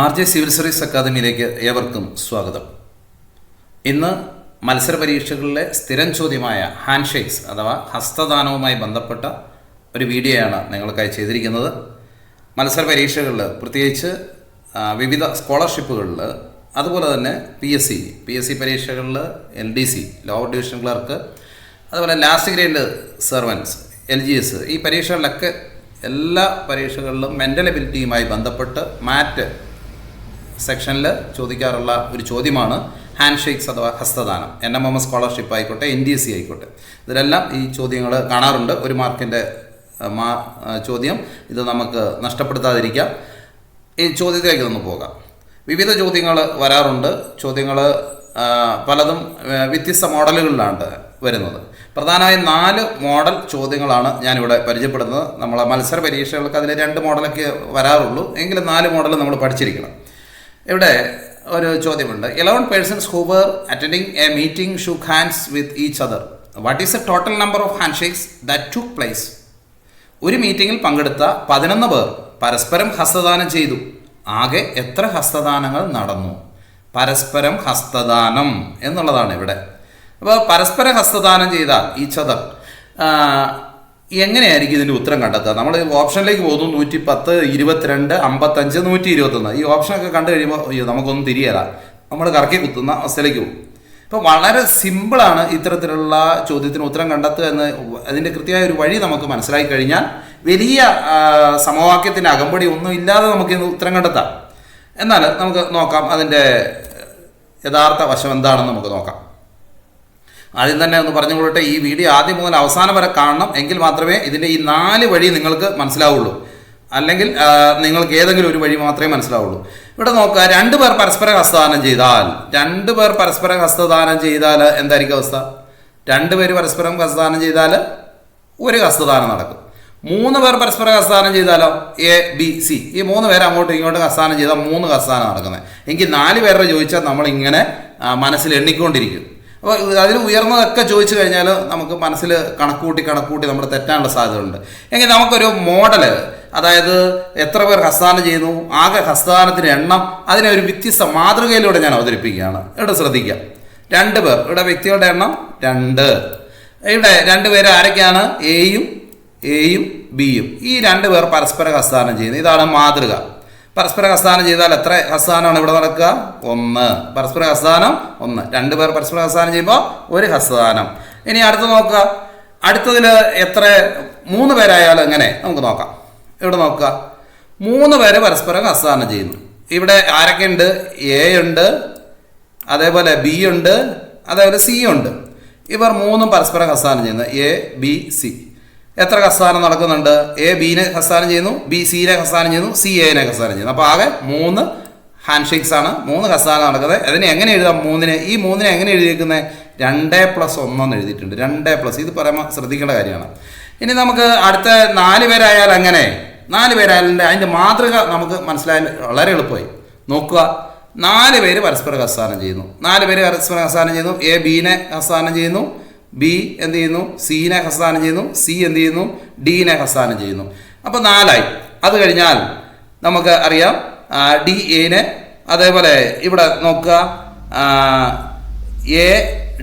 R J civil service അക്കാദമിയിലേക്ക് ഏവർക്കും സ്വാഗതം. ഇന്ന് മത്സര പരീക്ഷകളിലെ സ്ഥിരം ചോദ്യമായ ഹാൻഡ് ഷേക്സ് അഥവാ ഹസ്തദാനവുമായി ബന്ധപ്പെട്ട ഒരു വീഡിയോയാണ് നിങ്ങൾക്കായി ചെയ്തിരിക്കുന്നത്. മത്സര പരീക്ഷകളിൽ പ്രത്യേകിച്ച് വിവിധ സ്കോളർഷിപ്പുകളിൽ അതുപോലെ തന്നെ P S C P S C പരീക്ഷകളിൽ L D C lower division clerk അതുപോലെ last grade servants L G S ഈ പരീക്ഷകളിലൊക്കെ എല്ലാ പരീക്ഷകളിലും മെന്റൽ എബിലിറ്റിയുമായി ബന്ധപ്പെട്ട് മാറ്റ് സെക്ഷനിൽ ചോദിക്കാറുള്ള ഒരു ചോദ്യമാണ് ഹാൻഡ് ഷേക്സ് അഥവാ ഹസ്തദാനം. N M M S scholarship ആയിക്കോട്ടെ എൻ ഡി എസ് സി ആയിക്കോട്ടെ. ഇതിലെല്ലാം ഈ ചോദ്യങ്ങൾ കാണാറുണ്ട്. ഒരു മാർക്കിന്റെ മാ ചോദ്യം. ഇത് നമുക്ക് നഷ്ടപ്പെടുത്താതിരിക്കാം. ഈ ചോദ്യത്തിലേക്ക് ഒന്ന് പോകാം. വിവിധ ചോദ്യങ്ങൾ വരാറുണ്ട്. ചോദ്യങ്ങൾ പലതും വ്യത്യസ്ത മോഡലുകളിലാണ് വരുന്നത്. പ്രധാനമായും നാല് മോഡൽ ചോദ്യങ്ങളാണ് ഞാനിവിടെ പരിചയപ്പെടുന്നത്. നമ്മളെ മത്സര പരീക്ഷകൾക്ക് അതിൽ രണ്ട് മോഡലൊക്കെ വരാറുള്ളൂ. എങ്കിലും നാല് മോഡൽ നമ്മൾ പഠിച്ചിരിക്കണം. ഇവിടെ ഒരു ചോദ്യമുണ്ട്. Eleven persons who were attending a meeting shook hands with each other what is a total number of hand shakes that took place ഒരു മീറ്റിംഗിൽ പങ്കെടുത്ത പതിനൊന്ന് പേർ പരസ്പരം ഹസ്തദാനം ചെയ്തു. ആകെ എത്ര ഹസ്തദാനങ്ങൾ നടന്നു? പരസ്പരം ഹസ്തദാനം എന്നുള്ളതാണ് ഇവിടെ. അപ്പോൾ പരസ്പര ഹസ്തദാനം ചെയ്താൽ ഈ ചതർ എങ്ങനെയായിരിക്കും ഇതിന്റെ ഉത്തരം കണ്ടെത്തുക? നമ്മൾ ഓപ്ഷനിലേക്ക് പോകുന്നു നൂറ്റി പത്ത് ഇരുപത്തിരണ്ട് അമ്പത്തഞ്ച് നൂറ്റി ഇരുപത്തൊന്ന് ഈ ഓപ്ഷനൊക്കെ കണ്ടു കഴിയുമ്പോൾ അയ്യോ നമുക്കൊന്നും തിരിയല. നമ്മൾ കറക്കി കുത്തുന്ന അവസ്ഥയിലേക്ക് പോകും. അപ്പോൾ വളരെ സിമ്പിളാണ് ഇത്തരത്തിലുള്ള ചോദ്യത്തിന് ഉത്തരം കണ്ടെത്തുക എന്ന് അതിന്റെ കൃത്യമായ ഒരു വഴി നമുക്ക് മനസ്സിലാക്കി കഴിഞ്ഞാൽ വലിയ സമവാക്യത്തിന്റെ അകമ്പടി ഒന്നും ഇല്ലാതെ നമുക്ക് ഇന്ന് ഉത്തരം കണ്ടെത്താം. എന്നാൽ നമുക്ക് നോക്കാം അതിന്റെ യഥാർത്ഥ വശം എന്താണെന്ന് നമുക്ക് നോക്കാം. ആദ്യം തന്നെ ഒന്ന് പറഞ്ഞു കൊള്ളട്ടെ ഈ വീഡിയോ ആദ്യം മുതൽ അവസാനം വരെ കാണണം. എങ്കിൽ മാത്രമേ ഇതിന്റെ ഈ നാല് വഴി നിങ്ങൾക്ക് മനസ്സിലാവുള്ളൂ. അല്ലെങ്കിൽ നിങ്ങൾക്ക് ഏതെങ്കിലും ഒരു വഴി മാത്രമേ മനസ്സിലാവുള്ളൂ. ഇവിടെ നോക്കുക രണ്ട് പേർ പരസ്പരം ഹസ്തദാനം ചെയ്താൽ രണ്ട് പേർ പരസ്പരം ഹസ്തദാനം ചെയ്താൽ എന്തായിരിക്കും അവസ്ഥ? രണ്ട് പേര് പരസ്പരം ഹസ്തദാനം ചെയ്താൽ ഒരു ഹസ്തദാനം നടക്കും. മൂന്ന് പേർ പരസ്പരം ഹസ്താനം ചെയ്താലോ? എ ബി സി ഈ മൂന്ന് പേര് അങ്ങോട്ടും ഇങ്ങോട്ടും ഹസ്താനം ചെയ്താൽ മൂന്ന് ഹസ്താനം നടക്കുന്നത്. എങ്കിൽ നാല് പേരുടെ ചോദിച്ചാൽ നമ്മൾ ഇങ്ങനെ മനസ്സിൽ എണ്ണിക്കൊണ്ടിരിക്കും. അപ്പോൾ അതിൽ ഉയർന്നതൊക്കെ ചോദിച്ചു കഴിഞ്ഞാൽ നമുക്ക് മനസ്സിൽ കണക്കൂട്ടി കണക്കൂട്ടി നമ്മൾ തെറ്റാനുള്ള സാധ്യതയുണ്ട് എങ്കിൽ നമുക്കൊരു മോഡൽ അതായത് എത്ര പേർ ഹസ്താനം ചെയ്യുന്നു ആകെ ഹസ്താനത്തിന്റെ എണ്ണം അതിനെ ഒരു വ്യത്യസ്ത മാതൃകയിലൂടെ ഞാൻ അവതരിപ്പിക്കുകയാണ്. ഇവിടെ ശ്രദ്ധിക്കുക. രണ്ട് പേർ. ഇവിടെ വ്യക്തികളുടെ എണ്ണം രണ്ട്. ഇവിടെ രണ്ട് പേര് ആരൊക്കെയാണ്? എയും എയും ബിയും ഈ രണ്ട് പേർ പരസ്പര ഹസ്താനം ചെയ്യുന്നു. ഇതാണ് മാതൃക. പരസ്പര ഹസ്താനം ചെയ്താൽ എത്ര ഹസ്താനമാണ് ഇവിടെ നടക്കുക? ഒന്ന്. പരസ്പര ഹസ്താനം ഒന്ന്. രണ്ട് പേർ പരസ്പര ഹസ്താനം ചെയ്യുമ്പോൾ ഒരു ഹസ്താനം ഇനി അടുത്ത് നോക്കുക. അടുത്തതിൽ എത്ര? മൂന്ന് പേരായാലും എങ്ങനെ? നമുക്ക് നോക്കാം. ഇവിടെ നോക്കുക. മൂന്ന് പേര് പരസ്പരം ഹസ്താനം ചെയ്യുന്നു. ഇവിടെ ആരൊക്കെ ഉണ്ട്? എ ഉണ്ട്. അതേപോലെ ബി ഉണ്ട്. അതേപോലെ സി ഉണ്ട്. ഇവർ മൂന്നും പരസ്പരം ഹസ്താനം ചെയ്യുന്നു. A B C. എത്ര ഹസ്താനം നടക്കുന്നുണ്ട്? എ ബിനെ ഹസ്താനം ചെയ്യുന്നു ബി സിനെ ഹസ്താനം ചെയ്യുന്നു സി എനെ ഹസ്താനം ചെയ്യുന്നു. അപ്പോൾ ആകെ മൂന്ന് ഹാൻഡ് ഷേക്സ് ആണ് മൂന്ന് ഹസ്താനം നടക്കുന്നത്. അതിനെ എങ്ങനെ എഴുതാം മൂന്നിന്? ഈ മൂന്നിനെ എങ്ങനെ എഴുതിയിരിക്കുന്നത് രണ്ട് പ്ലസ് ഒന്നെന്ന് എഴുതിയിട്ടുണ്ട്. രണ്ട് പ്ലസ് ഇത് പറയുമ്പോൾ ശ്രദ്ധിക്കേണ്ട കാര്യമാണ്. ഇനി നമുക്ക് അടുത്ത നാല് പേരായാൽ അങ്ങനെ നാല് പേരായാലും അതിന്റെ മാതൃക നമുക്ക് മനസ്സിലായാൽ വളരെ എളുപ്പമായി. നോക്കുക. നാല് പേര് പരസ്പരം ഹസ്താനം ചെയ്യുന്നു. നാല് പേര് പരസ്പരം ഹസ്താനം ചെയ്യുന്നു. എ ബീനെ ഹസ്താനം ചെയ്യുന്നു. ബി എന്ത് ചെയ്യുന്നു? സീനെ ഹസ്താനം ചെയ്യുന്നു. സി എന്ത് ചെയ്യുന്നു? ഡീനെ ഹസ്താനം ചെയ്യുന്നു. അപ്പോൾ നാലായി. അത് കഴിഞ്ഞാൽ നമുക്ക് അറിയാം ഡി എനെ അതേപോലെ ഇവിടെ നോക്കുക. എ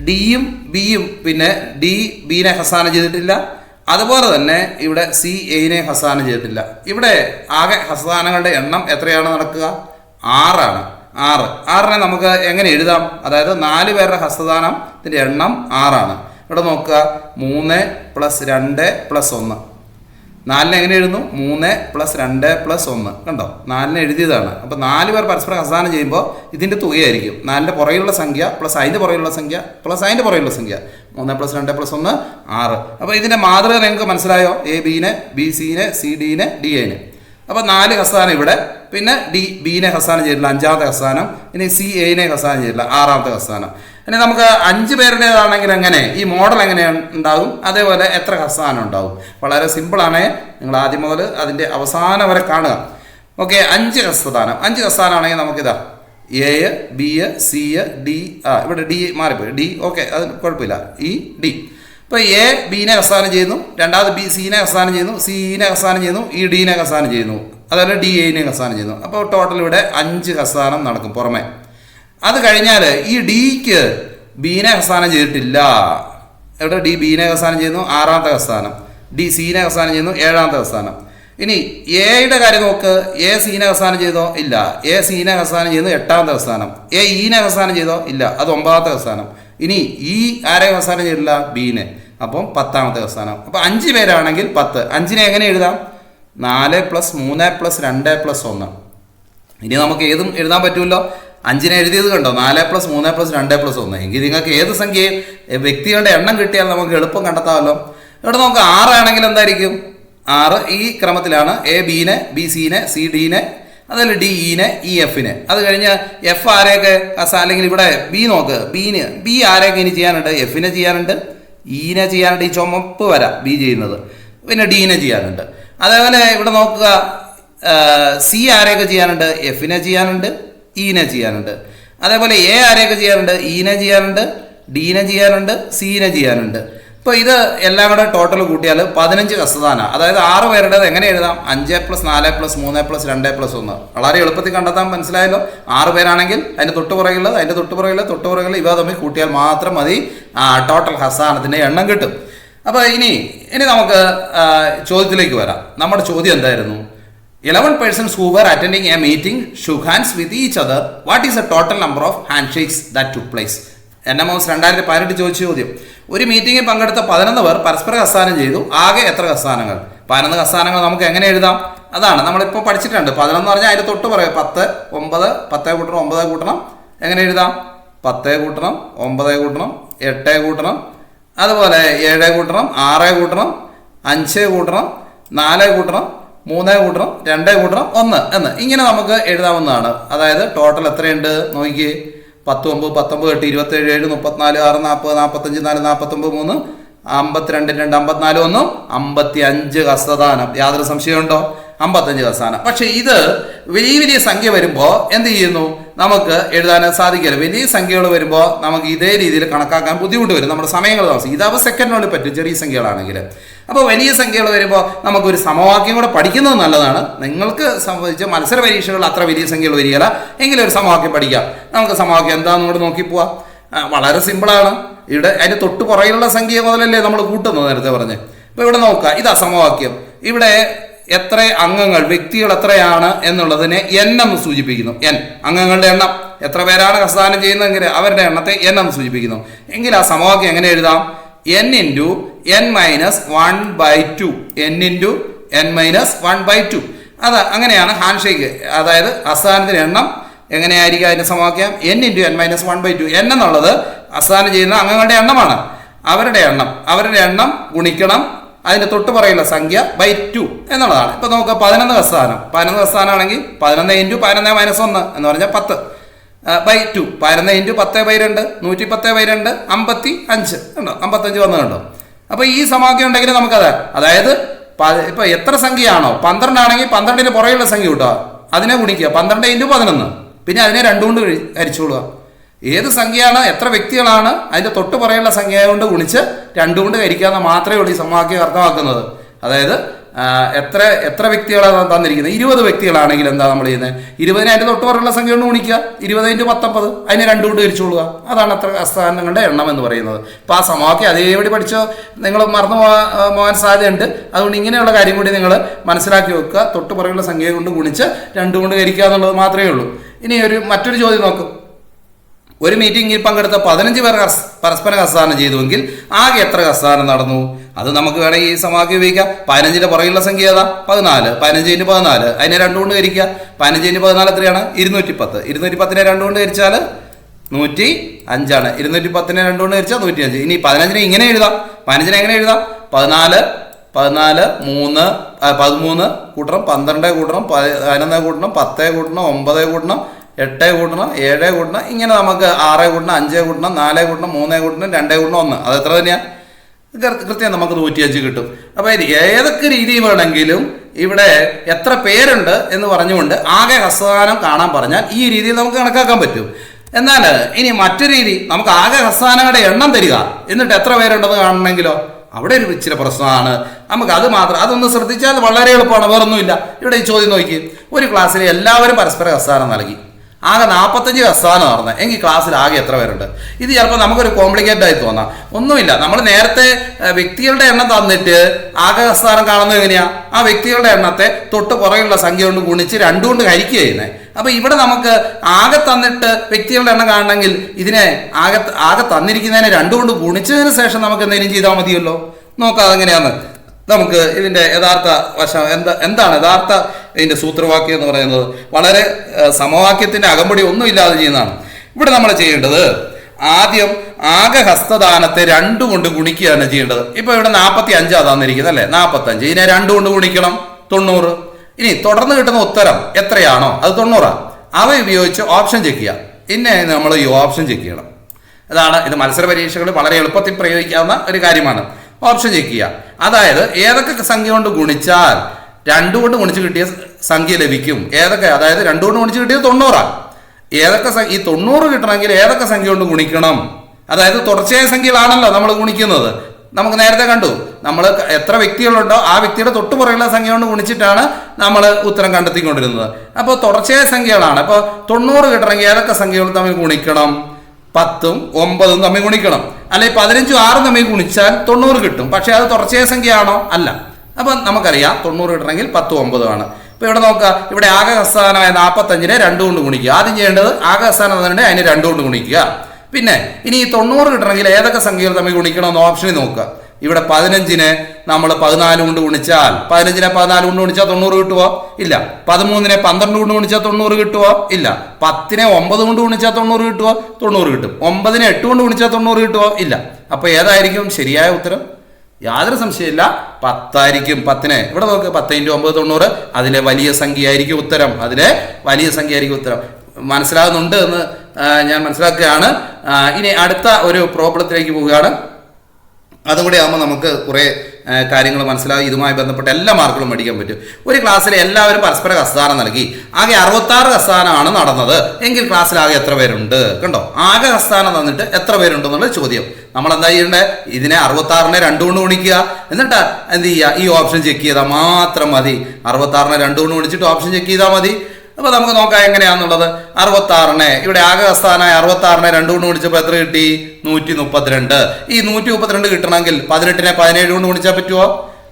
ഡിയും ബിയും പിന്നെ ഡി ബിനെ ഹസ്താനം ചെയ്തിട്ടില്ല. അതുപോലെ തന്നെ ഇവിടെ സി എയിനെ ഹസ്താനം ചെയ്തിട്ടില്ല. ഇവിടെ ആകെ ഹസ്താനങ്ങളുടെ എണ്ണം എത്രയാണ് നടക്കുക? ആറാണ്. ആറ്. ആറിനെ നമുക്ക് എങ്ങനെ എഴുതാം? അതായത് നാല് പേരുടെ ഹസ്തദാനത്തിന്റെ എണ്ണം ആറാണ്. ഇവിടെ നോക്കുക. മൂന്ന് പ്ലസ് രണ്ട് പ്ലസ് ഒന്ന്. നാലിന് എങ്ങനെ എഴുതുന്നു? മൂന്ന് പ്ലസ് രണ്ട് പ്ലസ് ഒന്ന്. കണ്ടോ? നാലിന് എഴുതിയതാണ്. അപ്പോൾ നാല് പേർ പരസ്പരം അസാനം ചെയ്യുമ്പോൾ ഇതിന്റെ തുകയായിരിക്കും. നാലിന്റെ പുറകിലുള്ള സംഖ്യ പ്ലസ് അതിന്റെ പുറകിലുള്ള സംഖ്യ പ്ലസ് അതിന്റെ പുറകിലുള്ള സംഖ്യ. മൂന്ന് പ്ലസ് രണ്ട് പ്ലസ് ഒന്ന് ആറ്. അപ്പോൾ ഇതിന്റെ മാതൃക നിങ്ങൾക്ക് മനസ്സിലായോ? എ ബിന് ബി സിനെ സി ഡിന് ഡി എന് അപ്പോൾ നാല് ഹസാനം ഇവിടെ. പിന്നെ ഡി ബിനെ ഹസാനം ചെയ്തില്ല അഞ്ചാമത്തെ ഹസാനം ഇനി സി എനെ ഹസാനം ചെയ്തില്ല ആറാമത്തെ ഹസ്താനം ഇനി നമുക്ക് അഞ്ച് പേരുടേതാണെങ്കിൽ എങ്ങനെ? ഈ മോഡൽ എങ്ങനെ ഉണ്ടാവും? അതേപോലെ എത്ര കസാനം ഉണ്ടാവും? വളരെ സിമ്പിളാണ് നിങ്ങൾ ആദ്യം മുതൽ അതിന്റെ അവസാനം വരെ കാണുക. ഓക്കെ അഞ്ച് ഹസ്തദാനം. അഞ്ച് ഹസ്താനാണെങ്കിൽ നമുക്കിതാ എ ബി സി ഡി ആ ഇവിടെ ഡി മാറിപ്പോയി. ഡി ഓക്കെ അത് കുഴപ്പമില്ല. ഇ ഡി ഇപ്പോൾ എ ബീനെ ഹസ്താനം ചെയ്യുന്നു. രണ്ടാമത് ബി സീനെ ഹസ്താനം ചെയ്യുന്നു. സിനെ ഹസ്താനം ചെയ്യുന്നു. ഇ ഡീനെ ഹസ്താനം ചെയ്യുന്നു. അതുപോലെ ഡി എനെ ഹസാനം ചെയ്യുന്നു. അപ്പോൾ ടോട്ടൽ ഇവിടെ അഞ്ച് ഹസാനം നടക്കും പുറമെ. അത് കഴിഞ്ഞാൽ ഈ ഡിക്ക് ബീനെ അവസാനം ചെയ്തിട്ടില്ല. എവിടെ ഡി ബീനെ അവസാനം ചെയ്യുന്നു? ആറാമത്തെ ഹസാനം ഡി സീനെ അവസാനം ചെയ്യുന്നു? ഏഴാമത്തെ ഹസാനം ഇനി എയുടെ കാര്യം നോക്ക്. എ സീനെ അവസാനം ചെയ്തോ? ഇല്ല. എ സീനെ അവസാനം ചെയ്യുന്നു? എട്ടാമത്തെ ഹസാനം എ ഈനെ അവസാനം ചെയ്തോ? ഇല്ല. അത് ഒമ്പതാമത്തെ ഹസാനം ഇനി ഈ ആരെ അവസാനം ചെയ്തില്ല ബീനെ അപ്പം പത്താമത്തെ അവസാനം. അപ്പം അഞ്ച് പേരാണെങ്കിൽ പത്ത്. അഞ്ചിനെ എങ്ങനെ എഴുതാം? നാല് പ്ലസ് മൂന്ന് പ്ലസ് രണ്ട് പ്ലസ് ഒന്ന്. ഇനി നമുക്ക് ഏതും എഴുതാൻ പറ്റുമല്ലോ അഞ്ചിനെ എഴുതിയത് കണ്ടോ? നാല് പ്ലസ് മൂന്ന് പ്ലസ് രണ്ട് പ്ലസ് ഒന്ന്. എങ്കിൽ നിങ്ങൾക്ക് ഏത് സംഖ്യയും വ്യക്തികളുടെ എണ്ണം കിട്ടിയാൽ നമുക്ക് എളുപ്പം കണ്ടെത്താമല്ലോ. ഇവിടെ നമുക്ക് ആറാണെങ്കിൽ എന്തായിരിക്കും? ആറ് ഈ ക്രമത്തിലാണ് എ ബിനെ ബി സിനെ സി ഡിനെ അതല്ല ഡി ഇനെ ഇ എഫിനെ അത് കഴിഞ്ഞ് എഫ് ആരെയൊക്കെ അല്ലെങ്കിൽ ഇവിടെ ബി നോക്ക്. ബീന് ബി ആരെയൊക്കെ ഇനി ചെയ്യാനുണ്ട്? എഫിനെ ചെയ്യാനുണ്ട്. ഇനെ ചെയ്യാനുണ്ട്. ഈ ചുമപ്പ് വര ബി ചെയ്യുന്നത്. പിന്നെ ഡീനെ ചെയ്യാനുണ്ട്. അതേപോലെ ഇവിടെ നോക്കുക. സി ആരെയൊക്കെ ചെയ്യാനുണ്ട്? എഫിനെ ചെയ്യാനുണ്ട്. ഇനെ ചെയ്യാനുണ്ട്. അതേപോലെ എ ആരെയൊക്കെ ചെയ്യാനുണ്ട് ഇനെ ചെയ്യാനുണ്ട് ഡീനെ ചെയ്യാനുണ്ട് സീനെ ചെയ്യാനുണ്ട്. ഇപ്പോൾ ഇത് എല്ലാം കൂടെ ടോട്ടൽ കൂട്ടിയാൽ പതിനഞ്ച് കസതാന അതായത് ആറ് പേരുടേത് എങ്ങനെ എഴുതാം? അഞ്ച് പ്ലസ് നാല് പ്ലസ് മൂന്ന് പ്ലസ് രണ്ട് പ്ലസ് ഒന്ന്. വളരെ എളുപ്പത്തിൽ കണ്ടെത്താൻ മനസ്സിലായല്ലോ. ആറ് പേരാണെങ്കിൽ അതിന്റെ തൊട്ട് പുറകിലുള്ളത് അതിന്റെ തൊട്ട് പുറകിൽ തൊട്ട് ഇവ തമ്മിൽ കൂട്ടിയാൽ മാത്രം മതി. ടോട്ടൽ ഹസാനത്തിന്റെ എണ്ണം കിട്ടും. അപ്പോൾ ഇനി ഇനി നമുക്ക് ചോദ്യത്തിലേക്ക് വരാം. നമ്മുടെ ചോദ്യം എന്തായിരുന്നു? Eleven persons who were attending a meeting shook hands with each other what is a total number of hand shakes that took place N M S രണ്ടായിരത്തി പതിനെട്ട് ചോദിച്ച ചോദ്യം. ഒരു മീറ്റിംഗിൽ പങ്കെടുത്ത പതിനൊന്ന് പേർ പരസ്പര ഹസ്താനം ചെയ്തു. ആകെ എത്ര ഹസ്താനങ്ങൾ പതിനൊന്ന് ഹസ്താനങ്ങൾ നമുക്ക് എങ്ങനെ എഴുതാം? അതാണ്. നമ്മളിപ്പോൾ പഠിച്ചിട്ടുണ്ട്. പതിനൊന്ന് പറഞ്ഞാൽ അതിന് തൊട്ട് പറയാം? പത്ത് ഒമ്പത് പത്തേ കൂട്ടണം ഒമ്പതേ കൂട്ടണം. എങ്ങനെ എഴുതാം? പത്തേ കൂട്ടണം ഒമ്പതേ കൂട്ടണം എട്ടേ കൂട്ടണം. അതുപോലെ ഏഴേ കൂട്ടണം ആറേ കൂട്ടണം അഞ്ചേ കൂട്ടണം നാലേ കൂട്ടണം മൂന്നേ കൂട്ടണം രണ്ടേ കൂട്ടണം ഒന്ന് എന്ന്. ഇങ്ങനെ നമുക്ക് എഴുതാവുന്നതാണ്. അതായത് ടോട്ടൽ എത്രയുണ്ട്? നോക്കി പത്ത് ഒമ്പത് പത്തൊമ്പത് എട്ട് ഇരുപത്തേഴ് ഏഴ് മുപ്പത്തിനാല് ആറ് നാൽപ്പത് നാൽപ്പത്തഞ്ച് നാല് നാൽപ്പത്തൊമ്പത് മൂന്ന് അമ്പത്തിരണ്ട് രണ്ട് അമ്പത്തിനാല് ഒന്നും അമ്പത്തി അഞ്ച് ഹസ്തദാനം. യാതൊരു സംശയമുണ്ടോ അമ്പത്തഞ്ച് ഹസ്താനം പക്ഷേ ഇത് വലിയ വലിയ സംഖ്യ വരുമ്പോൾ എന്ത് ചെയ്യുന്നു? നമുക്ക് എഴുതാൻ സാധിക്കില്ല. വലിയ സംഖ്യകൾ വരുമ്പോൾ നമുക്ക് ഇതേ രീതിയിൽ കണക്കാക്കാൻ ബുദ്ധിമുട്ട് വരും. നമ്മുടെ സമയങ്ങൾ താമസിക്കും ഇതാവുമ്പോൾ സെക്കൻഡിനുള്ളിൽ പറ്റും ചെറിയ സംഖ്യകളാണെങ്കിൽ. അപ്പോൾ വലിയ സംഖ്യകൾ വരുമ്പോൾ നമുക്കൊരു സമവാക്യം കൂടെ പഠിക്കുന്നത് നല്ലതാണ്. നിങ്ങൾക്ക് സംബന്ധിച്ച് മത്സര പരീക്ഷകളിൽ അത്ര വലിയ സംഖ്യകൾ വരികയില്ല. എങ്കിലും ഒരു സമവാക്യം പഠിക്കാം. നമുക്ക് സമവാക്യം എന്താണെന്ന് കൂടെ നോക്കി പോവാം. വളരെ സിമ്പിളാണ്. ഇവിടെ അതിന്റെ തൊട്ട് പുറകിലുള്ള സംഖ്യ മുതലല്ലേ നമ്മൾ കൂട്ടുന്നത് നേരത്തെ പറഞ്ഞ്. അപ്പോൾ ഇവിടെ നോക്കുക ഇതാ സമവാക്യം. ഇവിടെ എത്ര അംഗങ്ങൾ വ്യക്തികൾ എത്രയാണ് എന്നുള്ളതിനെ എൻ എന്ന് സൂചിപ്പിക്കുന്നു. എൻ അംഗങ്ങളുടെ എണ്ണം. എത്ര പേരാണ് ഹസ്താനം ചെയ്യുന്നതെങ്കിൽ അവരുടെ എണ്ണത്തെ എൻ എന്ന് സൂചിപ്പിക്കുന്നു. എങ്കിൽ ആ സമവാക്യം എങ്ങനെ എഴുതാം? N into n minus one by two n into n minus one by two അത് അങ്ങനെയാണ് ഹാൻഡ് ഷേക്ക് അതായത് ഹസ്താനത്തിന് എണ്ണം എങ്ങനെയായിരിക്കും അതിന്റെ സമവാക്യം? N into n minus one by two n എന്നുള്ളത് അസ്ഥാനം ചെയ്യുന്ന അംഗങ്ങളുടെ എണ്ണമാണ്. അവരുടെ എണ്ണം. അവരുടെ എണ്ണം ഗുണിക്കണം. അതിന്റെ തൊട്ട് പറയുന്ന സംഖ്യ ബൈ ടു എന്നുള്ളതാണ്. ഇപ്പൊ നമുക്ക് പതിനൊന്ന് പ്രസ്ഥാനം പതിനൊന്ന് പ്രസ്ഥാനമാണെങ്കിൽ പതിനൊന്ന് ഇന്റു പതിനൊന്ന് മൈനസ് ഒന്ന് എന്ന് പറഞ്ഞാൽ പത്ത്. ബൈ ടു പതിനൊന്ന് ഇന്റു പത്ത് ബൈ രണ്ട്. നൂറ്റി പത്ത് ബൈ രണ്ട്. അമ്പത്തി അഞ്ച് ഉണ്ടോ അമ്പത്തഞ്ച് വന്നു കണ്ടോ? അപ്പൊ ഈ സമവാക്യം ഉണ്ടെങ്കിൽ നമുക്കത് അതായത് ഇപ്പൊ എത്ര സംഖ്യയാണോ? പന്ത്രണ്ടാണെങ്കിൽ പന്ത്രണ്ടിന് പുറകെയുള്ള സംഖ്യ കിട്ടുക. അതിനെ ഗുണിക്കുക. പന്ത്രണ്ട് ഇന്റു പതിനൊന്ന്. പിന്നെ അതിനെ രണ്ടുകൊണ്ട് കഴി- ഹരിച്ചോളുക. ഏത് സംഖ്യയാണ് എത്ര വ്യക്തികളാണ് അതിന്റെ തൊട്ട് പറയുള്ള സംഖ്യ കൊണ്ട് ഗുണിച്ച് രണ്ടും കൊണ്ട് ഹരിക്കാന്ന് മാത്രമേ ഉള്ളൂ ഈ സമവാക്യം അർത്ഥമാക്കുന്നത്. അതായത് എത്ര എത്ര വ്യക്തികളാണ് തന്നിരിക്കുന്നത്? ഇരുപത് വ്യക്തികളാണെങ്കിൽ എന്താ നമ്മൾ ചെയ്യുന്നത്? ഇരുപതിന് അതിന്റെ തൊട്ട് പറയുള്ള സംഖ്യ കൊണ്ട് ഗുണിക്കുക. ഇരുപത് ഇന്റു പത്തൊമ്പത് അതിനെ രണ്ടുകൊണ്ട് ഹരിച്ചോളുക അതാണ് അത്ര അസ്ഥാനങ്ങളുടെ എണ്ണം എന്ന് പറയുന്നത്. അപ്പോൾ ആ സമവാക്യം അതേപടി പഠിച്ചോ നിങ്ങൾ മറന്നു പോകാൻ സാധ്യതയുണ്ട്. അതുകൊണ്ട് ഇങ്ങനെയുള്ള കാര്യം കൂടി നിങ്ങൾ മനസ്സിലാക്കി വെക്കുക. തൊട്ട് പറയുള്ള സംഖ്യ കൊണ്ട് ഗുണിച്ച് രണ്ടും കൊണ്ട് കരിക്കുക എന്നുള്ളത് മാത്രമേ ഉള്ളൂ. ഇനി ഒരു മറ്റൊരു ചോദ്യം നോക്കും. ഒരു മീറ്റിംഗിൽ പങ്കെടുത്ത പതിനഞ്ച് പേർ പരസ്പരം ഹസ്താനം ചെയ്തുവെങ്കിൽ ആകെ എത്ര ഹസ്താനം നടന്നു? അത് നമുക്ക് വേണമെങ്കിൽ ഈ സമാക്കി ഉപയോഗിക്കാം. പതിനഞ്ചിന്റെ പുറകിലുള്ള സംഖ്യ ഏതാ? പതിനാല്. പതിനഞ്ചിന് പതിനാല്. അതിനെ രണ്ടുകൊണ്ട് ഹരിക്കുക. പതിനഞ്ചിന് പതിനാല് എത്രയാണ്? ഇരുന്നൂറ്റി പത്ത് ഇരുന്നൂറ്റി പത്തിനെ രണ്ടുകൊണ്ട് ഹരിച്ചാൽ നൂറ്റി അഞ്ചാണ്. ഇരുന്നൂറ്റി പത്തിനെ രണ്ടുകൊണ്ട് ഹരിച്ചാൽ നൂറ്റി അഞ്ച് ഇനി പതിനഞ്ചിനെ ഇങ്ങനെ എഴുതാം. പതിനഞ്ചിനെ എങ്ങനെ എഴുതാം? പതിനാല് പതിനാല് മൂന്ന് പതിമൂന്ന് കൂട്ടണം. പന്ത്രണ്ട് കൂട്ടണം. പതിനൊന്ന് കൂട്ടണം. പത്ത് കൂട്ടണം. ഒമ്പത് കൂട്ടണം. എട്ട് കൂട്ടണം ഏഴ് കൂട്ടണം ഇങ്ങനെ നമുക്ക് ആറ് കൂട്ടണം അഞ്ച് കൂട്ടണം നാല് കൂട്ടണം മൂന്ന് കൂട്ടണം രണ്ടേ കൂട്ടണം ഒന്ന്. അത് എത്ര തന്നെയാണ് കൃത്യം നമുക്ക് നൂറ്റിയഞ്ച് കിട്ടും. അപ്പോൾ ഏതൊക്കെ രീതി വേണമെങ്കിലും ഇവിടെ എത്ര പേരുണ്ട് എന്ന് പറഞ്ഞുകൊണ്ട് ആകെ ഹസ്തദാനം കാണാൻ പറഞ്ഞാൽ ഈ രീതിയിൽ നമുക്ക് കണക്കാക്കാൻ പറ്റും. എന്നാൽ ഇനി മറ്റൊരു രീതി നമുക്ക് ആകെ ഹസ്തദാനങ്ങളുടെ എണ്ണം തരിക. എന്നിട്ട് എത്ര പേരുണ്ടെന്ന് കാണണമെങ്കിലോ? അവിടെ ഒരു ഇച്ചിരി പ്രശ്നമാണ്. നമുക്ക് അത് മാത്രം അതൊന്ന് ശ്രദ്ധിച്ചാൽ വളരെ എളുപ്പമാണ് വേറൊന്നുമില്ല. ഇവിടെ ഈ ചോദ്യം നോക്കി ഒരു ക്ലാസ്സിൽ എല്ലാവരും പരസ്പര ഹസ്താനം നൽകി. ആകെ നാൽപ്പത്തഞ്ച് ഹസ്താനം നടന്നത് എങ്കിൽ ക്ലാസ്സിൽ ആകെ എത്ര പേരുണ്ട്? ഇത് ചിലപ്പോൾ നമുക്കൊരു കോംപ്ലിക്കേറ്റഡ് ആയി തോന്നാം. ഒന്നുമില്ല. നമ്മൾ നേരത്തെ വ്യക്തികളുടെ എണ്ണം തന്നിട്ട് ആകെ ഹസ്താനം കാണുന്നത് എങ്ങനെയാ? ആ വ്യക്തികളുടെ എണ്ണത്തെ തൊട്ട് പുറകെയുള്ള സംഖ്യ കൊണ്ട് ഗുണിച്ച് രണ്ടു കൊണ്ട് ഹരിക്കുക ചെയ്യുന്നത് അപ്പൊ ഇവിടെ നമുക്ക് ആകെ തന്നിട്ട് വ്യക്തികളുടെ എണ്ണം കാണണമെങ്കിൽ ഇതിനെ ആകെ ആകെ തന്നിരിക്കുന്നതിനെ രണ്ടു കൊണ്ട് ഗുണിച്ചതിന് ശേഷം നമുക്ക് എന്തെങ്കിലും ചെയ്താൽ മതിയല്ലോ? നോക്കാം അതെങ്ങനെയാന്ന്. നമുക്ക് ഇതിന്റെ യഥാർത്ഥ വശം എന്താ എന്താണ്? യഥാർത്ഥ ഇതിന്റെ സൂത്രവാക്യം എന്ന് പറയുന്നത് വളരെ സമവാക്യത്തിന്റെ അകമ്പടി ഒന്നും ഇല്ലാതെ ചെയ്യുന്നതാണ്. ഇവിടെ നമ്മൾ ചെയ്യേണ്ടത് ആദ്യം ആകെ ഹസ്തദാനത്തെ രണ്ടു കൊണ്ട് ഗുണിക്കുകയാണ് ചെയ്യേണ്ടത്. ഇപ്പൊ ഇവിടെ നാൽപ്പത്തി അഞ്ചാ തന്നിരിക്കുന്നത് അല്ലേ? നാൽപ്പത്തി അഞ്ച് ഇതിനെ രണ്ടു കൊണ്ട് ഗുണിക്കണം. തൊണ്ണൂറ്. ഇനി തുടർന്ന് കിട്ടുന്ന ഉത്തരം എത്രയാണോ? അത് തൊണ്ണൂറാ. അവ ഉപയോഗിച്ച് ഓപ്ഷൻ ചെക്ക് ചെയ്യാം. ഇന്നെ നമ്മൾ ഈ ഓപ്ഷൻ ചെക്ക് ചെയ്യണം. അതാണ് ഇത് മത്സര പരീക്ഷകളിൽ വളരെ എളുപ്പത്തിൽ പ്രയോഗിക്കാവുന്ന ഒരു കാര്യമാണ്. ഓപ്ഷൻ ചെക്ക് ചെയ്യുക അതായത് ഏതൊക്കെ സംഖ്യ കൊണ്ട് ഗുണിച്ചാൽ രണ്ടു കൊണ്ട് ഗുണിച്ച് കിട്ടിയ സംഖ്യ ലഭിക്കും. ഏതൊക്കെ? അതായത് രണ്ടു കൊണ്ട് ഗുണിച്ച് കിട്ടിയത് തൊണ്ണൂറാണ് ഏതൊക്കെ ഈ തൊണ്ണൂറ് കിട്ടണമെങ്കിൽ ഏതൊക്കെ സംഖ്യ കൊണ്ട് ഗുണിക്കണം? അതായത് തുടർച്ചയായ സംഖ്യകളാണല്ലോ നമ്മൾ ഗുണിക്കുന്നത്. നമുക്ക് നേരത്തെ കണ്ടു. നമ്മൾ എത്ര വ്യക്തികളുണ്ടോ ആ വ്യക്തിയുടെ തൊട്ട് പുറകുള്ള സംഖ്യ കൊണ്ട് ഗുണിച്ചിട്ടാണ് നമ്മൾ ഉത്തരം കണ്ടെത്തിക്കൊണ്ടിരുന്നത്. അപ്പോൾ തുടർച്ചയായ സംഖ്യകളാണ്. അപ്പോൾ തൊണ്ണൂറ് കിട്ടണമെങ്കിൽ ഏതൊക്കെ സംഖ്യകൾ തമ്മിൽ ഗുണിക്കണം? പത്തും ഒമ്പതും തമ്മിൽ ഗുണിക്കണം. അല്ലെ പതിനഞ്ചും ആറും തമ്മിൽ ഗുണിച്ചാൽ തൊണ്ണൂറ് കിട്ടും. പക്ഷേ അത് തുടർച്ചയായ സംഖ്യയാണോ? അല്ല. അപ്പം നമുക്കറിയാം തൊണ്ണൂറ് കിട്ടണമെങ്കിൽ പത്തും ഒമ്പതും ആണ്. ഇപ്പൊ ഇവിടെ നോക്കുക. ഇവിടെ ആകെ ഹസ്താനമായ നാൽപ്പത്തഞ്ചിനെ രണ്ടു കൊണ്ട് ഗുണിക്കുക. ആദ്യം ചെയ്യേണ്ടത് ആകെ തന്നെ അതിനെ രണ്ടു കൊണ്ട് ഗുണിക്കുക. പിന്നെ ഇനി ഈ തൊണ്ണൂറ് കിട്ടണമെങ്കിൽ ഏതൊക്കെ സംഖ്യകൾ തമ്മിൽ ഗുണിക്കണമെന്ന് ഓപ്ഷനിൽ നോക്കുക. ഇവിടെ പതിനഞ്ചിനെ നമ്മൾ പതിനാല് കൊണ്ട് ഗുണിച്ചാൽ പതിനഞ്ചിനെ പതിനാല് കൊണ്ട് ഗുണിച്ചാൽ തൊണ്ണൂറ് കിട്ടുമോ ഇല്ല. പതിമൂന്നിനെ പന്ത്രണ്ട് കൊണ്ട് ഗുണിച്ചാൽ തൊണ്ണൂറ് കിട്ടുമോ ഇല്ല. പത്തിനെ ഒമ്പത് കൊണ്ട് ഗുണിച്ചാൽ തൊണ്ണൂറ് കിട്ടുമോ തൊണ്ണൂറ് കിട്ടും. ഒമ്പതിനെ എട്ട് കൊണ്ട് ഗുണിച്ചാൽ തൊണ്ണൂറ് കിട്ടുമോ ഇല്ല. അപ്പൊ ഏതായിരിക്കും? ശരിയായ ഉത്തരം? യാതൊരു സംശയമില്ല. പത്തായിരിക്കും പത്തിനെ. ഇവിടെ നോക്ക് പത്ത് ഇന്റു ഒമ്പത് തൊണ്ണൂറ്. അതിലെ വലിയ സംഖ്യ ആയിരിക്കും ഉത്തരം. അതിലെ വലിയ സംഖ്യയായിരിക്കും ഉത്തരം. മനസ്സിലാകുന്നുണ്ട് എന്ന് ഞാൻ മനസ്സിലാക്കുകയാണ്. ഇനി അടുത്ത ഒരു പ്രോബ്ലത്തിലേക്ക് പോവുകയാണ്. അതും കൂടി ആകുമ്പോൾ നമുക്ക് കുറേ കാര്യങ്ങൾ മനസ്സിലാവും ഇതുമായി ബന്ധപ്പെട്ട് എല്ലാ മാർക്കുകളും പഠിക്കാൻ പറ്റും. ഒരു ക്ലാസ്സിൽ എല്ലാവരും പരസ്പര ഹസ്താനം നൽകി. ആകെ അറുപത്താറ് ഹസ്താനമാണ് നടന്നത്. എങ്കിൽ ക്ലാസ്സിൽ ആകെ എത്ര പേരുണ്ട്? കണ്ടോ? ആകെ ഹസ്താനം തന്നിട്ട് എത്ര പേരുണ്ട് എന്നുള്ള ചോദ്യം. നമ്മൾ എന്താ ചെയ്യേണ്ടത് ഇതിനെ അറുപത്താറിനെ രണ്ടു കൊണ്ട് ഗുണിക്കുക. എന്നിട്ട് എന്ത് ചെയ്യുക? ഈ ഓപ്ഷൻ ചെക്ക് ചെയ്താൽ മാത്രം മതി. അറുപത്താറിനെ രണ്ടു കൊണ്ട് ഗുണിച്ചിട്ട് ഓപ്ഷൻ ചെക്ക് ചെയ്താൽ മതി. അപ്പൊ നമുക്ക് നോക്കാം എങ്ങനെയാണെന്നുള്ളത് അറുപത്താറിനെ ഇവിടെ ആകെ സ്ഥാനായ അറുപത്താറിനെ രണ്ടു കൊണ്ട് ഗുണിച്ചപ്പോൾ എത്ര കിട്ടി? നൂറ്റി മുപ്പത്തിരണ്ട് ഈ നൂറ്റി മുപ്പത്തിരണ്ട് കിട്ടണമെങ്കിൽ പതിനെട്ടിനെ പതിനേഴ് കൊണ്ട് ഗുണിച്ചാൽ പറ്റുമോ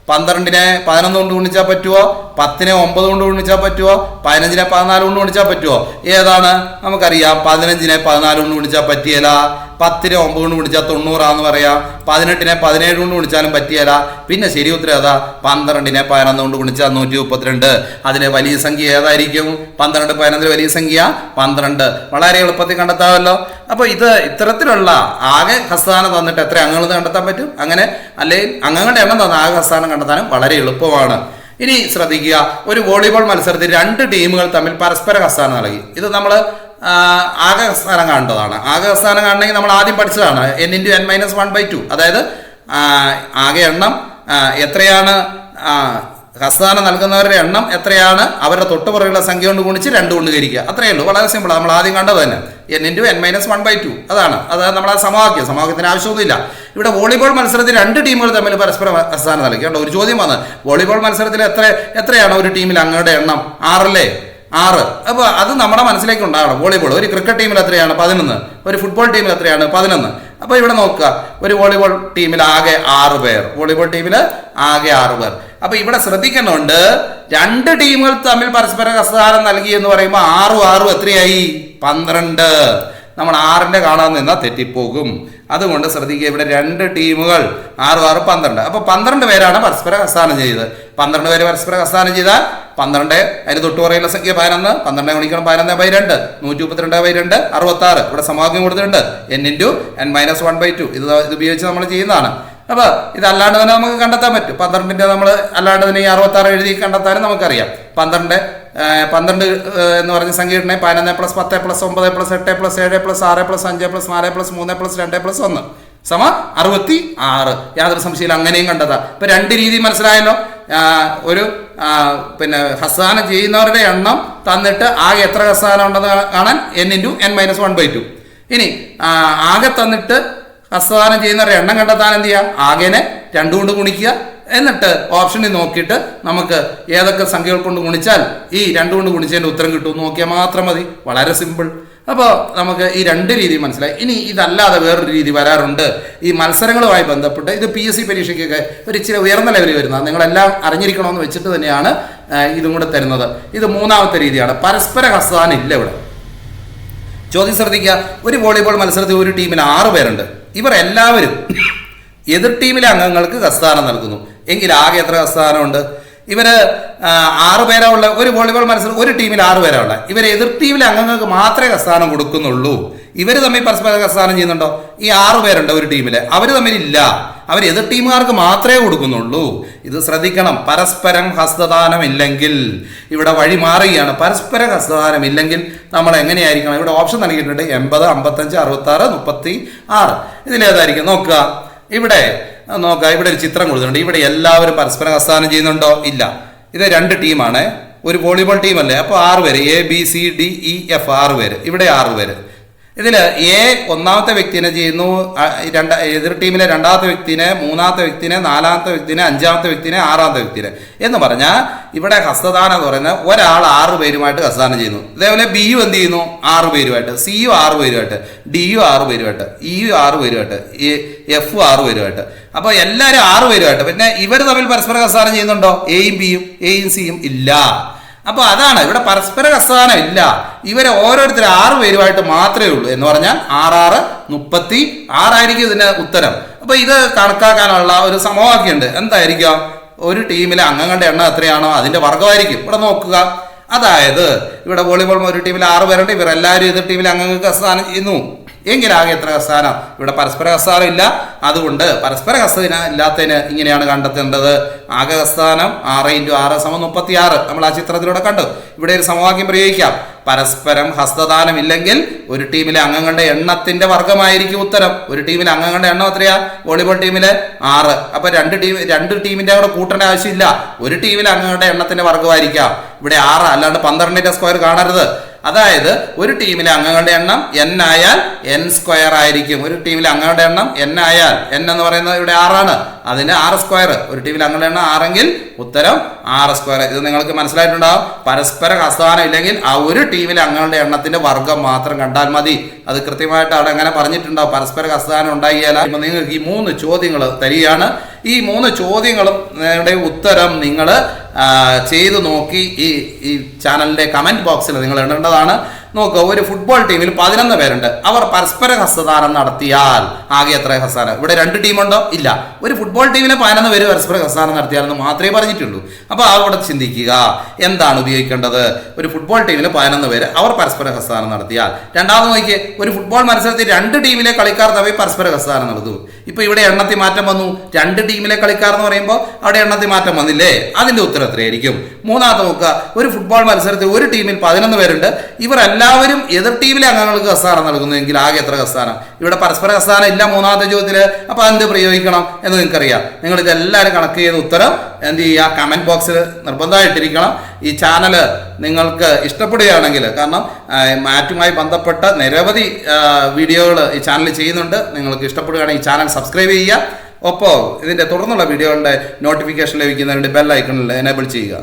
പന്ത്രണ്ടിനെ പതിനൊന്ന് കൊണ്ട് ഗുണിച്ചാൽ പറ്റുമോ പത്തിനെ ഒമ്പത് കൊണ്ട് ഗുണിച്ചാൽ പറ്റുമോ പതിനഞ്ചിനെ പതിനാല് കൊണ്ട് ഗുണിച്ചാൽ പറ്റുമോ ഏതാണ്? നമുക്കറിയാം പതിനഞ്ചിനെ പതിനാല് കൊണ്ട് ഗുണിച്ചാൽ പറ്റിയല്ല പത്തിനെ ഒമ്പത് കൊണ്ട് ഗുണിച്ചാൽ തൊണ്ണൂറാന്ന് പറയാം. പതിനെട്ടിനെ പതിനേഴ് കൊണ്ട് ഗുണിച്ചാലും പറ്റിയല്ല പിന്നെ ശരി ഉത്തരം ഏതാ? പന്ത്രണ്ടിനെ പതിനൊന്ന് കൊണ്ട് ഗുണിച്ചാൽ നൂറ്റി മുപ്പത്തിരണ്ട് അതിലെ വലിയ സംഖ്യ ഏതായിരിക്കും? പന്ത്രണ്ട് പതിനൊന്നിൽ വലിയ സംഖ്യ പന്ത്രണ്ട്. വളരെ എളുപ്പത്തിൽ കണ്ടെത്താമല്ലോ. അപ്പോൾ ഇത് ഇത്തരത്തിലുള്ള ആകെ ഹസ്താനം തന്നിട്ട് എത്ര അംഗങ്ങൾ കണ്ടെത്താൻ പറ്റും? അങ്ങനെ അല്ലെങ്കിൽ അംഗങ്ങളുടെ എണ്ണം തന്ന ആകെ ഹസ്താനം കണ്ടെത്താനും വളരെ എളുപ്പമാണ്. ഇനി ശ്രദ്ധിക്കുക. ഒരു വോളിബോൾ മത്സരത്തിൽ രണ്ട് ടീമുകൾ തമ്മിൽ പരസ്പര ഹസ്താനം നൽകി. ഇത് നമ്മൾ ആകെ സ്ഥാനം കാണേണ്ടതാണ്. ആകെ സ്ഥാനം കാണണമെങ്കിൽ നമ്മൾ ആദ്യം പഠിച്ചതാണ്. N into n minus one by two അതായത് ആകെ എണ്ണം എത്രയാണ് ഹസ്താനം നൽകുന്നവരുടെ എണ്ണം എത്രയാണ് അവരുടെ തൊട്ടുപുറകുള്ള സംഖ്യ കൊണ്ട് ഗുണിച്ച് രണ്ട് കൊണ്ട് കരിക്കുക അത്രയേ ഉള്ളൂ. വളരെ സിമ്പിൾ നമ്മൾ ആദ്യം കണ്ടത് തന്നെ. N into n minus one by two അതാണ്. അത് നമ്മൾ ആ സമവാക്യം. സമവാക്യത്തിന് ആവശ്യമൊന്നുമില്ല. ഇവിടെ വോളിബോൾ മത്സരത്തിൽ രണ്ട് ടീമുകൾ തമ്മിൽ പരസ്പരം ഹസ്താനം നൽകി. ഒരു ചോദ്യം വന്നത് വോളിബോൾ മത്സരത്തിൽ എത്ര എത്രയാണ് ഒരു ടീമിൽ അങ്ങയുടെ എണ്ണം? ആറല്ലേ? ആറ്. അപ്പോൾ അത് നമ്മുടെ മനസ്സിലേക്ക് ഉണ്ടാകണം വോളിബോൾ. ഒരു ക്രിക്കറ്റ് ടീമിൽ എത്രയാണ്? പതിനൊന്ന്. ഒരു ഫുട്ബോൾ ടീമിൽ എത്രയാണ്? പതിനൊന്ന്. അപ്പോൾ ഇവിടെ നോക്കുക. ഒരു വോളിബോൾ ടീമിൽ ആകെ ആറ് പേർ. വോളിബോൾ ടീമിൽ ആകെ ആറ് പേർ. അപ്പോൾ ഇവിടെ ശ്രദ്ധിക്കുന്നുണ്ട് രണ്ട് ടീമുകൾ തമ്മിൽ പരസ്പര കസ്താരം നൽകി എന്ന് പറയുമ്പോൾ ആറും ആറും എത്രയായി? പന്ത്രണ്ട്. നമ്മൾ ആറിന്റെ കാണാൻ നിന്നാൽ തെറ്റിപ്പോകും. അതുകൊണ്ട് ശ്രദ്ധിക്കുക ഇവിടെ രണ്ട് ടീമുകൾ ആറ് ആറ് പന്ത്രണ്ട്. അപ്പോൾ പന്ത്രണ്ട് പേരാണ് പരസ്പര കസ്ഥാനം ചെയ്തത്. പന്ത്രണ്ട് പേര് പരസ്പര കസ്ഥാനം ചെയ്താൽ പന്ത്രണ്ട് അതിന് തൊട്ട് പറയുന്ന സംഖ്യ പതിനൊന്ന് പന്ത്രണ്ട് ഗുണിക്കണം പതിനൊന്ന് ബൈ രണ്ട് നൂറ്റി മുപ്പത്തിരണ്ട് ബൈ രണ്ട് അറുപത്തി ആറ് ഇവിടെ സമവാക്യം കൊടുത്തിട്ടുണ്ട്. N into n minus one by two ഇത് ഇത് ഉപയോഗിച്ച് നമ്മൾ ചെയ്യുന്നതാണ്. അപ്പോൾ ഇതല്ലാണ്ട് തന്നെ നമുക്ക് കണ്ടെത്താൻ പറ്റും. പന്ത്രണ്ടിന്റെ നമ്മൾ അല്ലാണ്ട് തന്നെ ഈ അറുപത്താറ് എഴുതി കണ്ടെത്താനും നമുക്കറിയാം. പന്ത്രണ്ട് പന്ത്രണ്ട് എന്ന് പറഞ്ഞ സംഖ്യയുടെ പതിനൊന്ന് പ്ലസ് പത്ത് പ്ലസ് ഒമ്പത് പ്ലസ് എട്ട് പ്ലസ് ഏഴ് പ്ലസ് ആറ് പ്ലസ് അഞ്ച് പ്ലസ് നാല് പ്ലസ് മൂന്ന് പ്ലസ് രണ്ട് പ്ലസ് ഒന്ന്. സമ അറുപത്തി ആറ് യാതൊരു സംശയമില്ല അങ്ങനെയും കണ്ടതാ. ഇപ്പൊ രണ്ട് രീതി മനസ്സിലായല്ലോ. ഒരു പിന്നെ ഹസാന ചെയ്യുന്നവരുടെ എണ്ണം തന്നിട്ട് ആകെ എത്ര ഹസാന ഉണ്ടെന്ന് കാണാൻ n into n minus one by two ഇനി ആകെ തന്നിട്ട് ഹസ്തദാനം ചെയ്യുന്നവരുടെ എണ്ണം കണ്ടെത്താൻ എന്ത് ചെയ്യുക ആകെനെ രണ്ടു കൊണ്ട് ഗുണിക്കുക. എന്നിട്ട് ഓപ്ഷനിൽ നോക്കിയിട്ട് നമുക്ക് ഏതൊക്കെ സംഖ്യകൾ കൊണ്ട് ഗുണിച്ചാൽ ഈ രണ്ടു കൊണ്ട് ഗുണിച്ചതിന്റെ ഉത്തരം കിട്ടും നോക്കിയാൽ മാത്രം മതി. വളരെ സിമ്പിൾ അപ്പോൾ നമുക്ക് ഈ രണ്ട് രീതി മനസ്സിലായി. ഇനി ഇതല്ലാതെ വേറൊരു രീതി വരാറുണ്ട്. ഈ മത്സരങ്ങളുമായി ബന്ധപ്പെട്ട് ഇത് പി എസ് സി പരീക്ഷയ്ക്കൊക്കെ ഒരു ഇച്ചിരി ഉയർന്ന ലെവലിൽ വരുന്നത് നിങ്ങളെല്ലാം അറിഞ്ഞിരിക്കണമെന്ന് വെച്ചിട്ട് തന്നെയാണ് ഇതും കൂടെ തരുന്നത്. ഇത് മൂന്നാമത്തെ രീതിയാണ്. പരസ്പര ഹസ്താനം ഇല്ല ഇവിടെ. ചോദ്യം ശ്രദ്ധിക്കുക. ഒരു വോളിബോൾ മത്സരത്തിൽ ഒരു ടീമിൽ ആറ് പേരുണ്ട്. ഇവർ എല്ലാവരും എതിർ ടീമിലെ അംഗങ്ങൾക്ക് കസ്താനം നൽകുന്നു. എങ്കിൽ ആകെ എത്ര ഹസ്താനമുണ്ട് ഇവർ ആറ് പേരാ ഉള്ള ഒരു വോളിബോൾ മത്സരം ഒരു ടീമിൽ ആറ് പേരാ ഉള്ള. ഇവർ എതിർ ടീമിലെ അംഗങ്ങൾക്ക് മാത്രമേ കസ്ഥാനം കൊടുക്കുന്നുള്ളൂ. ഇവർ തമ്മിൽ പരസ്പര കസ്ഥാനം ചെയ്യുന്നുണ്ടോ? ഈ ആറ് പേരുണ്ട് ഒരു ടീമിൽ. അവർ തമ്മിൽ ഇല്ല അവർ എതിർ ടീമുകാർക്ക് മാത്രമേ കൊടുക്കുന്നുള്ളൂ. ഇത് ശ്രദ്ധിക്കണം. പരസ്പരം ഹസ്തദാനം ഇല്ലെങ്കിൽ ഇവിടെ വഴി മാറുകയാണ്. പരസ്പര ഹസ്തദാനം ഇല്ലെങ്കിൽ നമ്മൾ എങ്ങനെയായിരിക്കണം? ഇവിടെ ഓപ്ഷൻ നൽകിയിട്ടുണ്ട് എൺപത് അമ്പത്തഞ്ച് അറുപത്തി ആറ് മുപ്പത്തി ആറ്. ഇതിലേതായിരിക്കും? നോക്കുക. ഇവിടെ നോക്കുക ഇവിടെ ഒരു ചിത്രം കൊടുത്തിട്ടുണ്ട്. ഇവിടെ എല്ലാവരും പരസ്പരം ഹസ്തദാനം ചെയ്യുന്നുണ്ടോ? ഇല്ല. ഇത് രണ്ട് ടീമാണ്. ഒരു വോളിബോൾ ടീമല്ലേ? അപ്പോൾ ആറ് പേര്. A B C D E F ആറ് പേര്. ഇവിടെ ആറ് പേര്. ഇതിൽ എ ഒന്നാമത്തെ വ്യക്തിനെ ചെയ്യുന്നു രണ്ട എതിർ ടീമിലെ രണ്ടാമത്തെ വ്യക്തിനെ മൂന്നാമത്തെ വ്യക്തിനെ നാലാമത്തെ വ്യക്തിനെ അഞ്ചാമത്തെ വ്യക്തിനെ ആറാമത്തെ വ്യക്തിനെ എന്ന് പറഞ്ഞാൽ ഇവിടെ ഹസ്തദാനം എന്ന് പറയുന്നത് ഒരാൾ ആറ് പേരുമായിട്ട് ഹസ്തദാനം ചെയ്യുന്നു. ഇതേപോലെ ബിയു എന്ത് ചെയ്യുന്നു? ആറ് പേരുമായിട്ട്. സി സിയു ആറ് പേരുമായിട്ട്. ഡി ഡിയു ആറ് പേരുമായിട്ട്. ഇ ഇയു ആറ് പേരുമായിട്ട്. എഫ് ആറ് പേരുമായിട്ട്. അപ്പോൾ എല്ലാവരും ആറ് പേരുമായിട്ട്. പിന്നെ ഇവർ തമ്മിൽ പരസ്പരം ഹസ്തദാനം ചെയ്യുന്നുണ്ടോ? എയും ബിയും എയും സിയും ഇല്ല. അപ്പൊ അതാണ് ഇവിടെ പരസ്പര ഹസ്തദാനം ഇല്ല ഇവരെ ഓരോരുത്തർ ആറ് പേരുമായിട്ട് മാത്രമേ ഉള്ളൂ എന്ന് പറഞ്ഞാൽ ആറാറ് മുപ്പത്തി ആറായിരിക്കും ഇതിന്റെ ഉത്തരം. അപ്പൊ ഇത് കണക്കാക്കാനുള്ള ഒരു സമവാക്യമുണ്ട്. എന്തായിരിക്കാം? ഒരു ടീമിലെ അംഗങ്ങളുടെ എണ്ണം എത്രയാണോ അതിന്റെ വർഗമായിരിക്കും ഇവിടെ നോക്കുക. അതായത് ഇവിടെ വോളിബോൾ ഒരു ടീമിൽ ആറ് പേരുണ്ട് ഇവർ എല്ലാവരും എതിർ ടീമിലെ അംഗങ്ങൾക്ക് സ്ഥാനം ചെയ്യുന്നു. എങ്കിലാകെ എത്ര ഹസ്താനം ഇവിടെ പരസ്പര ഹസാനം ഇല്ല. അതുകൊണ്ട് പരസ്പര ഹസ്തന ഇല്ലാത്തതിന് ഇങ്ങനെയാണ് കണ്ടെത്തേണ്ടത്. ആകെ ഹസ്താനം ആറ് ഇന്റു ആറ് സമം മുപ്പത്തി ആറ് നമ്മൾ ആ ചിത്രത്തിലൂടെ കണ്ടു. ഇവിടെ ഒരു സമവാക്യം പ്രയോഗിക്കാം. പരസ്പരം ഹസ്തദാനം ഇല്ലെങ്കിൽ ഒരു ടീമിലെ അംഗങ്ങളുടെ എണ്ണത്തിന്റെ വർഗമായിരിക്കും ഉത്തരം. ഒരു ടീമിലെ അംഗങ്ങളുടെ എണ്ണം എത്രയാ? വോളിബോൾ ടീമിലെ ആറ്. അപ്പൊ രണ്ട് ടീം രണ്ട് ടീമിന്റെ കൂടെ കൂട്ടേണ്ട ആവശ്യമില്ല. ഒരു ടീമിലെ അംഗങ്ങളുടെ എണ്ണത്തിന്റെ വർഗമായിരിക്കാം ഇവിടെ ആറ് അല്ലാണ്ട് പന്ത്രണ്ടിന്റെ സ്ക്വയർ കാണരുത്. അതായത് ഒരു ടീമിലെ അംഗങ്ങളുടെ എണ്ണം എൻ ആയാൽ എൻ സ്ക്വയർ ആയിരിക്കും. ഒരു ടീമിലെ അംഗങ്ങളുടെ എണ്ണം എൻ ആയാൽ എൻ എന്ന് പറയുന്നത് ഇവിടെ ആറാണ് അതിന് ആറ് സ്ക്വയർ ഒരു ടീമിലെ അംഗങ്ങളുടെ എണ്ണം ആറെങ്കിൽ ഉത്തരം ആറ് സ്ക്വയർ ഇത് നിങ്ങൾക്ക് മനസ്സിലായിട്ടുണ്ടാവും. പരസ്പര ഹസ്തദാനം ഇല്ലെങ്കിൽ ആ ഒരു ടീമിലെ അംഗങ്ങളുടെ എണ്ണത്തിന്റെ വർഗം മാത്രം കണ്ടാൽ മതി. അത് കൃത്യമായിട്ട് അവിടെ അങ്ങനെ പറഞ്ഞിട്ടുണ്ടാവും. പരസ്പര ഹസ്തദാനം ഇപ്പൊ നിങ്ങൾക്ക് ഈ മൂന്ന് ചോദ്യങ്ങൾ തരികയാണ്. ഈ മൂന്ന് ചോദ്യങ്ങളും ഉത്തരം നിങ്ങൾ ചെയ്തു നോക്കി ഈ ഈ ചാനലിന്റെ കമന്റ് ബോക്സിൽ നിങ്ങൾ ഇടേണ്ടതാണ്. നോക്കുക ഒരു ഫുട്ബോൾ ടീമിൽ പതിനൊന്ന് പേരുണ്ട്. അവർ പരസ്പര ഹസ്തദാനം നടത്തിയാൽ ആകെ എത്ര ഹസ്താനം ഇവിടെ രണ്ട് ടീമുണ്ടോ? ഇല്ല. ഒരു ഫുട്ബോൾ ടീമിലെ പതിനൊന്ന് പേര് പരസ്പര ഹസ്തദാനം നടത്തിയാലെന്ന് മാത്രമേ പറഞ്ഞിട്ടുള്ളൂ. അപ്പോൾ അവിടെ ചിന്തിക്കുക എന്താണ് ഉപയോഗിക്കേണ്ടത്? ഒരു ഫുട്ബോൾ ടീമിലെ പതിനൊന്ന് പേര് അവർ പരസ്പര ഹസ്താനം നടത്തിയാൽ. രണ്ടാമത് നോക്കിയേ ഒരു ഫുട്ബോൾ മത്സരത്തിൽ രണ്ട് ടീമിലെ കളിക്കാർ തമ്മിൽ പരസ്പര ഹസ്താനം നടത്തും ഇപ്പോൾ ഇവിടെ എണ്ണത്തിൽ മാറ്റം വന്നു. രണ്ട് ടീമിലെ കളിക്കാർ എന്ന് പറയുമ്പോൾ അവിടെ എണ്ണത്തിൽ മാറ്റം വന്നില്ലേ? അതിന്റെ ഉത്തരം എത്രയായിരിക്കും? മൂന്നാമത്തെ നോക്കുക ഒരു ഫുട്ബോൾ മത്സരത്തിൽ ഒരു ടീമിൽ പതിനൊന്ന് പേരുണ്ട്. ഇവർ എല്ലാവരും എതിർ ടീമിലെ അംഗങ്ങൾക്ക് ഹസ്താനം നൽകുന്നുവെങ്കിൽ ആകെ എത്ര ഹസ്താനം ഇവിടെ പരസ്പര ഹസ്താനം ഇല്ല മൂന്നാമത്തെ ചോദ്യത്തിൽ അപ്പൊ എന്ത് പ്രയോഗിക്കണം എന്ന് നിങ്ങൾക്കറിയാം. നിങ്ങൾ ഇതെല്ലാവരും കണക്ക് ചെയ്ത് ഉത്തരം എന്ത് ചെയ്യുക? കമന്റ് ബോക്സിൽ നിർബന്ധമായിട്ടിരിക്കണം. ഈ ചാനൽ നിങ്ങൾക്ക് ഇഷ്ടപ്പെടുകയാണെങ്കിൽ കാരണം മാറ്റുമായി ബന്ധപ്പെട്ട നിരവധി വീഡിയോകൾ ഈ ചാനൽ ചെയ്യുന്നുണ്ട്. നിങ്ങൾക്ക് ഇഷ്ടപ്പെടുകയാണെങ്കിൽ ഈ ചാനൽ സബ്സ്ക്രൈബ് ചെയ്യുക. ഒപ്പം ഇതിന്റെ തുടർന്നുള്ള വീഡിയോകളുടെ നോട്ടിഫിക്കേഷൻ ലഭിക്കുന്നതിന് ബെൽ ഐക്കണിൽ എനേബിൾ ചെയ്യുക.